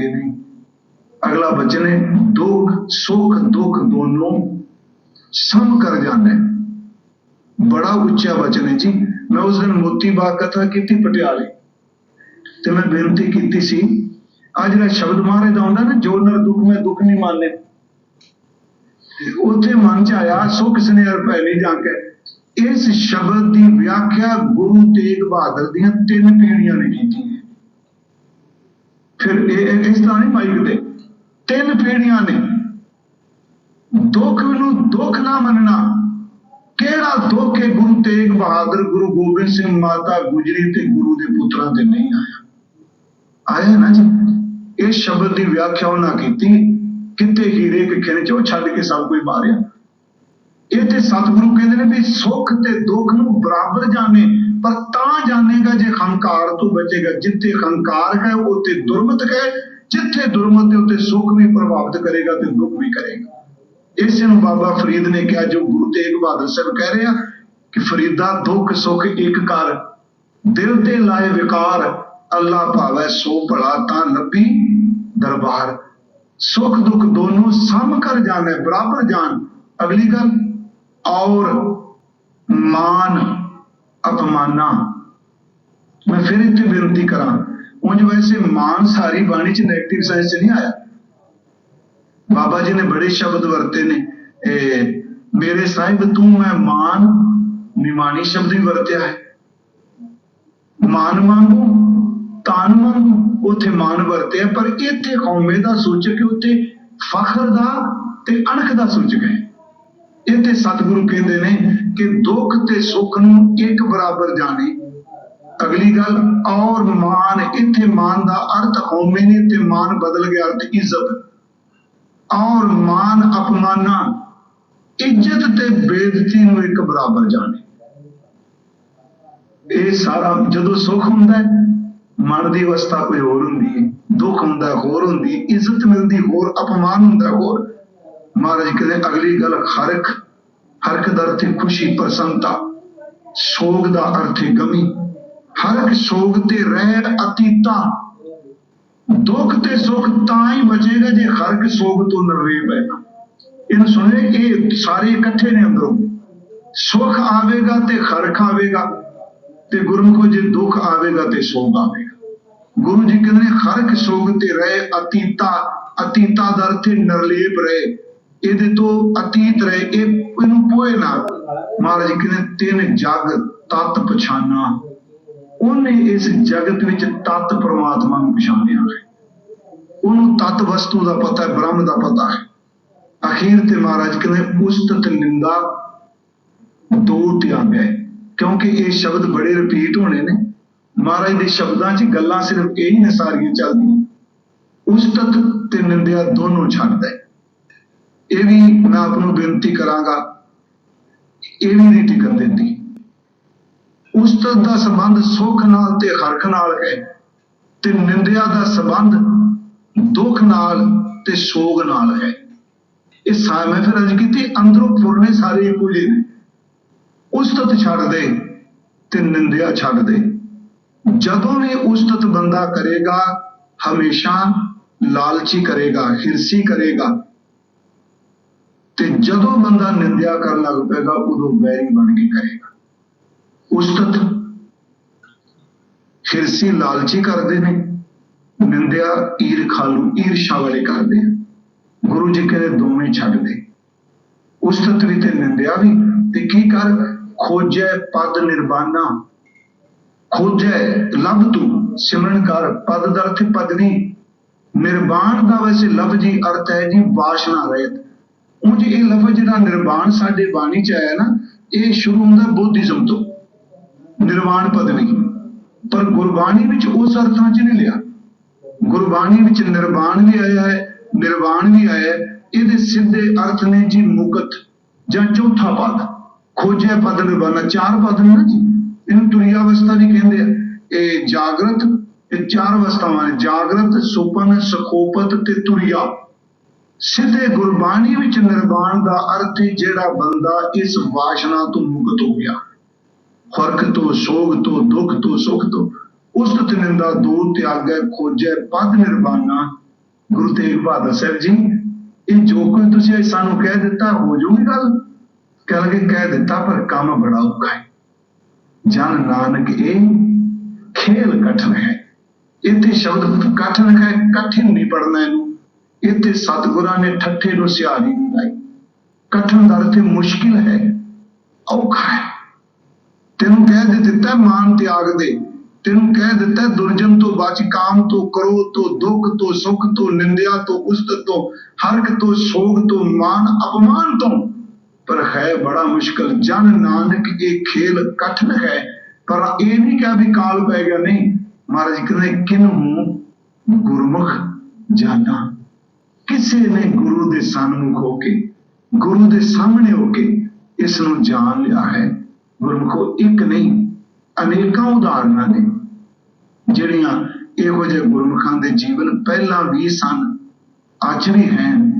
ਗਏ ਨੇ ਅਗਲਾ ਬਚਨ ਹੈ, ਦੁੱਖ, ਸੁੱਖ, ਦੁੱਖ ਦੋਨੋਂ ਸਮ ਕਰ ਜਾਣਾ ਬੜਾ ਉੱਚਾ ਵਚਨ ਹੈ ਜੀ। ਮੈਂ ਉਸ ਦਿਨ ਮੋਤੀ ਬਾਗ ਕਥਾ ਕੀਤੀ ਪਟਿਆਲੇ। ਤੇ ਮੈਂ ਬੇਨਤੀ ਕੀਤੀ ਸੀ ਆ ਜਿਹੜਾ ਸ਼ਬਦ ਮਹਾਰਾਜ ਦਾ ਹੁੰਦਾ ਨਾ, ਜੋ ਨਰ ਦੁੱਖ, ਮੈਂ ਦੁੱਖ ਨਹੀਂ ਮੰਨੇ ਉੱਥੇ ਮਨ ਚ ਆਇਆ ਸੋ ਕਿਸ ਨੇ ਅਰ ਪਹਿਲੀ ਜਾ ਕੇ ਇਸ ਸ਼ਬਦ ਦੀ ਵਿਆਖਿਆ ਗੁਰੂ ਤੇਗ ਬਹਾਦਰ ਦੀਆਂ ਤਿੰਨ ਪੀੜ੍ਹੀਆਂ ਨੇ ਕੀਤੀ। ਫਿਰ ਇਹ ਇਸ ਤਰ੍ਹਾਂ ਨਹੀਂ ਮਾਈਕ ਤਿੰਨ ਪੀੜ੍ਹੀਆਂ ਨੇ। ਦੁੱਖ ਨੂੰ ਦੁੱਖ ਨਾ ਮੰਨਣਾ। ਕਿਹੜਾ ਦੁੱਖ ਹੈ? ਗੁਰੂ ਤੇਗ ਬਹਾਦਰ, ਗੁਰੂ ਗੋਬਿੰਦ ਸਿੰਘ ਮਾਤਾ ਗੁਜਰੀ ਤੇ ਗੁਰੂ ਦੇ ਪੁੱਤਰਾਂ ਤੇ ਨਹੀਂ ਆਇਆ। ਆਇਆ ਨਾ ਜੀ। ਇਹ ਸ਼ਬਦ ਦੀ ਵਿਆਖਿਆ ਉਹਨਾਂ ਕੀਤੀ। ਕਿਤੇ ਹੀਰੇ ਕਿਖੇ ਨੇ ਚੋ ਛੱਡ ਕੇ ਸਭ ਕੋਈ ਮਾਰਿਆ। ਇਹ ਤੇ ਸਤਿਗੁਰੂ ਕਹਿੰਦੇ ਨੇ ਵੀ ਸੁੱਖ ਤੇ ਦੁੱਖ ਨੂੰ ਬਰਾਬਰ ਜਾਣੇ, ਪਰ ਤਾਂ ਜਾਣੇਗਾ ਹੰਕਾਰ ਤੋਂ ਬਚੇਗਾ। ਜਿੱਥੇ ਹੰਕਾਰ ਹੈ, ਉੱਥੇ ਦੁਰਮਤ ਹੈ ਜਿੱਥੇ ਦੁਰਮਤ ਹੈ, ਉੱਥੇ ਸੁੱਖ ਵੀ ਪ੍ਰਭਾਵਿਤ ਕਰੇਗਾ ਤੇ ਦੁੱਖ ਵੀ ਕਰੇਗਾ। ਇਸੇ ਨੂੰ ਬਾਬਾ ਫਰੀਦ ਨੇ ਕਿਹਾ, ਜੋ ਗੁਰੂ ਤੇਗ ਬਹਾਦਰ ਸਾਹਿਬ ਕਹਿ ਰਹੇ ਆ ਕਿ ਫਰੀਦਾ ਦੁੱਖ, ਸੁੱਖ ਇੱਕ ਕਰ ਦਿਲ ਤੇ ਲਾਏ ਵਿਕਾਰ, ਅੱਲਾ ਭਾਵੈ ਸੋ ਭਲਾ ਤਾਂ ਨੱਬੀ ਦਰਬਾਰ। ਸੁੱਖ ਦੁੱਖ ਦੋਨੋਂ ਸਮ ਕਰ ਜਾਣਾ, ਬਰਾਬਰ ਜਾਣ। ਅਗਲੀ ਗੱਲ, ਔਰ ਮਾਨ ਅਪਮਾਨਾ। ਮੈਂ ਫਿਰ ਇੱਥੇ ਬੇਨਤੀ ਕਰਾਂ ਉਂਝ ਵੈਸੇ ਮਾਨ ਸਾਰੀ ਬਾਣੀ ਚ 네ਗੇਟਿਵ ਸਾਈਜ਼ ਚ ਨਹੀਂ ਆਇਆ। ਬਾਬਾ ਜੀ ਨੇ ਬੜੇ ਸ਼ਬਦ ਵਰਤੇ ਨੇ, ਇਹ ਮੇਰੇ ਸਾਹਿਬ ਤੂੰ ਮੈਂ ਮਾਨ ਨਿਮਾਣੀ ਸ਼ਬਦ ਵੀ ਵਰਤਿਆ ਹੈ। ਮਾਨ ਮੰਗੂ ਤਾਨ ਮੰਗੂ ਉੱਥੇ ਮਾਨ ਵਰਤਿਆ, ਪਰ ਇੱਥੇ ਕੌਮੇ ਦਾ ਸੂਚਕ ਹੈ, ਉੱਥੇ ਫਖਰ ਦਾ ਤੇ ਅਣਖ ਦਾ ਸੂਚਕ ਹੈ। ਇੱਥੇ ਸਤਿਗੁਰੂ ਕਹਿੰਦੇ ਨੇ ਕਿ ਦੁੱਖ ਤੇ ਸੁੱਖ ਨੂੰ ਇੱਕ ਬਰਾਬਰ ਜਾਣੇ ਅਗਲੀ ਗੱਲ, ਔਰ ਮਾਨ, ਇੱਥੇ ਮਾਨ ਦਾ ਅਰਥ ਕੌਮੇ ਨੇ ਤੇ ਮਾਨ ਬਦਲ ਗਿਆ, ਅਰਥ ਇੱਜ਼ਤ। ਔਰ ਮਾਨ ਅਪਮਾਨਾ, ਇੱਜ਼ਤ ਤੇ ਬੇਇੱਜ਼ਤੀ ਨੂੰ ਇੱਕ ਬਰਾਬਰ ਜਾਣੇ। ਇਹ ਸਾਰਾ ਜਦੋਂ ਸੁੱਖ ਹੁੰਦਾ ਮਨ ਦੀ ਅਵਸਥਾ ਕੋਈ ਹੋਰ ਹੁੰਦੀ ਹੈ, ਦੁੱਖ ਹੁੰਦਾ, ਹੋਰ ਹੁੰਦੀ ਇੱਜ਼ਤ ਮਿਲਦੀ, ਹੋਰ ਅਪਮਾਨ ਹੁੰਦਾ, ਹੋਰ। ਮਹਾਰਾਜ ਕਹਿੰਦੇ, ਅਗਲੀ ਗੱਲ ਹਰਖ ਹਰਖ ਦਾ ਅਰਥ ਖੁਸ਼ੀ, ਪ੍ਰਸੰਨਤਾ। ਸੋਗ ਦਾ ਅਰਥ ਗਮੀ। ਹਰਖ ਸੋਗ ਤੇ ਰਹਿ ਅਤੀਤਾ। ਦੁੱਖ ਤੇ ਸੁੱਖ ਤਾਂ ਹੀ ਬਚੇਗਾ ਜੇ ਹਰਖ ਸੋਗ ਤੋਂ ਨਰਵੇਬ ਹੈ ਇਹਨੂੰ ਸੁਣੇ, ਇਹ ਸਾਰੇ ਇਕੱਠੇ ਨੇ ਅੰਦਰੋਂ। ਸੁੱਖ ਆਵੇਗਾ ਤੇ ਹਰਖ ਆਵੇਗਾ ਤੇ ਗੁਰਮੁਖੋ ਜੇ ਦੁੱਖ ਆਵੇਗਾ ਤੇ ਸੋਗ ਆਵੇਗਾ। ਗੁਰੂ ਜੀ ਕਹਿੰਦੇ ਨੇ ਹਰਖ ਸੋਗ ਤੇ ਰਹੇ ਅਤੀਤਾ ਅਤੀਤਾ ਦਾ ਅਰਥ ਨਿਰਲੇਪ ਰਹੇ। ਇਹਦੇ ਤੋਂ ਅਤੀਤ ਰਹੇ, ਇਹ ਇਹਨੂੰ ਪੋਏ ਨਾ। ਮਹਾਰਾਜ ਕਹਿੰਦੇ ਤਿੰਨ ਜਗ ਤਤ ਪਛਾਨਾ। ਉਹਨੇ ਇਸ ਜਗਤ ਵਿੱਚ ਤਤ ਪ੍ਰਮਾਤਮਾ ਨੂੰ ਪਛਾਣਿਆ ਹੈ। ਉਹਨੂੰ ਤਤ ਵਸਤੂ ਦਾ ਪਤਾ ਹੈ, ਬ੍ਰਹਮ ਦਾ ਪਤਾ ਹੈ। ਅਖੀਰ ਤੇ ਮਹਾਰਾਜ ਕਹਿੰਦੇ, ਉਸਤਤ ਨਿੰਦਾ ਦੋ ਤਿਆਗ ਹੈ ਕਿਉਂਕਿ ਇਹ ਸ਼ਬਦ ਬੜੇ ਰਿਪੀਟ ਹੋਣੇ ਨੇ। ਮਹਾਰਾਜ ਦੇ ਸ਼ਬਦਾਂ 'ਚ ਗੱਲਾਂ ਸਿਰਫ ਇਹੀ ਨੇ ਸਾਰੀਆਂ ਚੱਲਦੀਆਂ। ਉਸਤਤ ਤੇ ਨਿੰਦਿਆ ਦੋਨੋਂ ਛੱਡਦਾ ਹੈ ਇਹ ਵੀ ਮੈਂ ਆਪ ਨੂੰ ਬੇਨਤੀ ਕਰਾਂਗਾ, ਇਹ ਵੀ ਨਹੀਂ ਟਿਕਣ ਦਿੰਦੀ। ਉਸਤਤ ਦਾ ਸੰਬੰਧ ਸੁੱਖ ਨਾਲ ਤੇ ਹਰਖ ਨਾਲ ਹੈ ਤੇ ਨਿੰਦਿਆ ਦਾ ਸੰਬੰਧ ਦੁੱਖ ਨਾਲ ਤੇ ਸੋਗ ਨਾਲ ਹੈ। ਇਹ ਸਾ ਫਿਰ ਅਜ ਕੀਤੀ, ਅੰਦਰੋਂ ਪੁਰਨੇ ਸਾਰੇ ਇੱਕੋ ਜਿਹੇ ਨੇ ਉਸਤਤ ਛੱਡ ਦੇ ਤੇ ਨਿੰਦਿਆ ਛੱਡ ਦੇ। ਜਦੋਂ ਵੀ ਉਸਤਤ ਬੰਦਾ ਕਰੇਗਾ, ਹਮੇਸ਼ਾ ਲਾਲਚੀ ਕਰੇਗਾ, ਹਿਰਸੀ ਕਰੇਗਾ। ਤੇ ਜਦੋਂ ਬੰਦਾ ਨਿੰਦਿਆ ਕਰਨ ਲੱਗ ਪਏਗਾ, ਉਦੋਂ ਬੈਰੀ ਬਣ ਕੇ ਕਰੇਗਾ। ਉਸਤਤ। ਹਿਰਸੀ ਲਾਲਚੀ ਕਰਦੇ ਨੇ। ਨਿੰਦਿਆ ਈਰ ਖਾਲੂ ਈਰਸ਼ਾ ਵਾਲੇ ਕਰਦੇ ਆ। ਗੁਰੂ ਜੀ ਕਹਿੰਦੇ ਦੋਵੇਂ ਛੱਡ ਦੇ। ਉਸਤਤ ਵੀ ਤੇ ਨਿੰਦਿਆ ਵੀ। ਤੇ ਕੀ ਕਰ? ਖੋਜੈ ਪਦ ਨਿਰਵਾਣਾ ਖੋਜੈ, ਲੱਭ ਤੂੰ। ਸਿਮਰਨ ਕਰ, ਪਦ ਦਾ ਅਰਥ ਪਦਨੀ ਨਿਰਵਾਣ ਦਾ ਵੈਸੇ ਲਫ਼ਜ਼ੀ ਅਰਥ ਹੈ ਜੀ ਵਾਸ਼ਨਾ ਰਹਿਤ। ਉਂਝ ਇਹ ਲਫ਼ਜ਼ ਜਿਹੜਾ ਨਿਰਵਾਣ ਸਾਡੇ ਬਾਣੀ ਚ ਆਇਆ ਨਾ, ਇਹ ਸ਼ੁਰੂ ਹੁੰਦਾ ਬੁੱਧਿਜ਼ਮ ਤੋਂ। ਨਿਰਵਾਣ ਪਦਵੀ ਪਰ ਗੁਰਬਾਣੀ ਵਿੱਚ ਉਸ ਅਰਥਾਂ ਚ ਨਹੀਂ ਲਿਆ। ਗੁਰਬਾਣੀ ਵਿੱਚ ਨਿਰਵਾਣ ਵੀ ਆਇਆ ਹੈ, ਨਿਰਵਾਣ ਵੀ ਆਇਆ ਹੈ, ਇਹਦੇ ਸਿੱਧੇ ਅਰਥ ਨੇ ਜੀ ਮੁਕਤ ਜਾਂ ਚੌਥਾ ਪਦ। ਖੋਜੇ ਪਦ ਨਿਰਵਾਣਾ, ਚਾਰ ਪਦ ਨੇ ਨਾ ਜੀ। ਇਹਨੂੰ ਤੁਰੀ ਅਵਸਥਾ ਵੀ ਕਹਿੰਦੇ ਆ। ਇਹ ਜਾਗਰਤ, ਇਹ ਚਾਰ ਅਵਸਥਾਵਾਂ ਨੇ, ਜਾਗਰਤ, ਸੁਪਨ, ਸੁਖੋਪਤ ਤੇ ਤੁਰਿਆ। ਸਿੱਧੇ ਗੁਰਬਾਣੀ ਵਿੱਚ ਨਿਰਵਾਣ ਦਾ ਅਰਥ ਹੈ ਜਿਹੜਾ ਬੰਦਾ ਇਸ ਵਾਸ਼ਨਾ ਤੋਂ ਮੁਕਤ ਹੋ ਗਿਆ। ਫ਼ਰਕ ਤੋਂ, ਸੋਗ ਤੋਂ, ਦੁੱਖ ਤੋਂ, ਸੁਖ ਤੋਂ। ਉਸਤਤ ਨਿੰਦਾ ਦੂਰ ਤਿਆਗੈ, ਖੋਜੈ, ਪਦ ਨਿਰਵਾਣਾ ਗੁਰੂ ਤੇਗ ਬਹਾਦਰ ਸਾਹਿਬ ਜੀ, ਇਹ ਜੋ ਕੁਝ ਤੁਸੀਂ ਸਾਨੂੰ ਕਹਿ ਦਿੱਤਾ, ਹੋ ਜੂਗੀ ਗੱਲ? ਕਹਿ ਲਗੇ, ਕਹਿ ਦਿੱਤਾ, ਪਰ ਕੰਮ ਬੜਾ ਔਖਾ ਹੈ। ਜਨ ਨਾਨਕ ਇਹ ਖੇਲ ਕਠਨ ਹੈ। ਇੱਥੇ ਸ਼ਬਦ ਕਠਨ ਹੈ, ਕਠਿਨ ਨਹੀਂ ਪੜਨਾ ਇਹਨੂੰ। ਇੱਥੇ ਸਤਿਗੁਰਾਂ ਨੇ ਠੱਠੇ ਨੂੰ ਸਿਆਰੀ ਨਹੀਂ ਲਾਈ। ਕਠਨ ਦਾ ਅਰਥ ਮੁਸ਼ਕਿਲ ਹੈ, ਔਖਾ ਹੈ। ਤੈਨੂੰ ਕਹਿ ਦਿੱਤਾ ਮਾਨ ਤਿਆਗ ਦੇ। ਤੈਨੂੰ ਕਹਿ ਦਿੱਤਾ ਦੁਰਜਨ ਤੋਂ ਬਚ, ਕਾਮ ਤੋਂ ਕਰੋ ਤੋਂ ਦੁੱਖ ਤੋਂ ਸੁੱਖ ਤੋਂ ਨਿੰਦਿਆ ਤੋਂ ਉਸਤਤ ਤੋਂ, ਹਰਕ ਤੋਂ ਸੋਗ ਤੋਂ ਮਾਨ, ਅਪਮਾਨ ਤੋਂ। ਪਰ ਹੈ ਬੜਾ ਮੁਸ਼ਕਲ। ਜਨ ਨਾਨਕ ਇਹ ਖੇਲ ਕਠਨ ਹੈ। ਪਰ ਇਹ ਨਹੀਂ ਕਿਹਾ ਵੀ ਕਾਲ ਪੈ ਗਿਆ, ਨਹੀਂ। ਮਹਾਰਾਜ ਕਹਿੰਦੇ ਕਿਨਹੂ ਗੁਰਮੁਖ ਜਾਣਾ ਕਿਸੇ ਨੇ ਗੁਰੂ ਦੇ ਸਨਮੁਖ ਹੋ ਕੇ, ਗੁਰੂ ਦੇ ਸਾਹਮਣੇ ਹੋ ਕੇ ਇਸ ਨੂੰ ਜਾਣ ਲਿਆ ਹੈ। ਗੁਰਮੁਖੋ ਇੱਕ ਨਹੀਂ, ਅਨੇਕਾਂ ਉਦਾਹਰਨਾਂ ਨੇ, ਜਿਹੜੀਆਂ ਇਹੋ ਜਿਹੇ ਗੁਰਮੁਖਾਂ ਦੇ ਜੀਵਨ ਪਹਿਲਾਂ ਵੀ ਸਨ, ਅੱਜ ਵੀ ਹਨ।